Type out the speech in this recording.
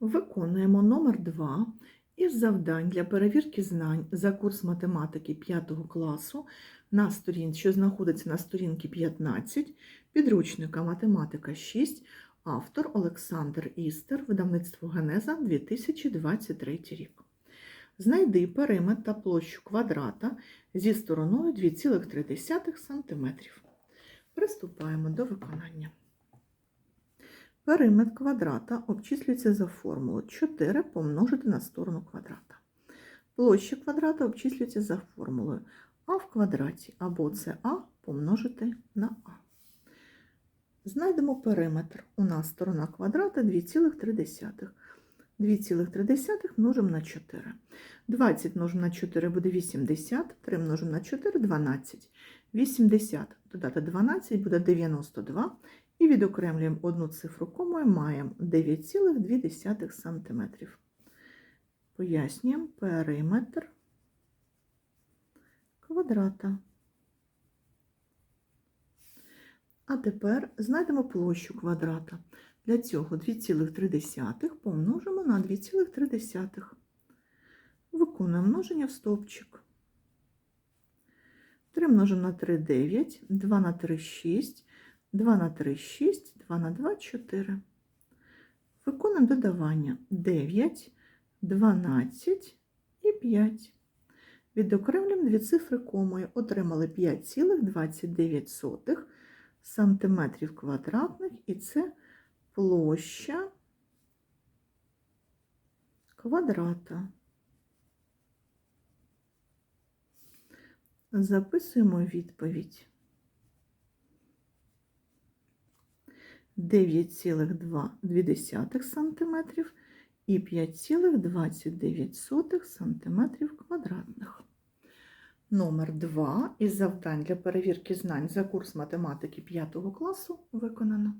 Виконуємо номер 2 із завдань для перевірки знань за курс математики 5 класу, на сторін, що знаходиться на сторінці 15, підручника математика 6, автор Олександр Істер, видавництво Генеза 2023 рік. Знайди периметр та площу квадрата зі стороною 2,3 см. Приступаємо до виконання. Периметр квадрата обчислюється за формулою 4 помножити на сторону квадрата. Площа квадрата обчислюється за формулою а в квадраті або це а помножити на а. Знайдемо периметр. У нас сторона квадрата 2,3. 2,3 множимо на 4. 20 множимо на 4 буде 80, 3 множимо на 4 – 12. 80 додати 12 буде 92. І відокремлюємо одну цифру комою, маємо 9,2 см. Пояснюємо периметр квадрата. А тепер знайдемо площу квадрата. Для цього 2,3 помножимо на 2,3. Виконуємо множення в стовпчик. 3 множимо на 3 – 9, 2 на 3 – 6, 2 на 3 – 6, 2 на 2 – 4. Виконуємо додавання 9, 12 і 5. Відокремлюємо дві цифри комою. Отримали 5,29 сантиметрів квадратних, і це площа квадрата. Записуємо відповідь. 9,2 см і 5,29 см квадратних. Номер 2 із завдань для перевірки знань за курс математики 5 класу виконано.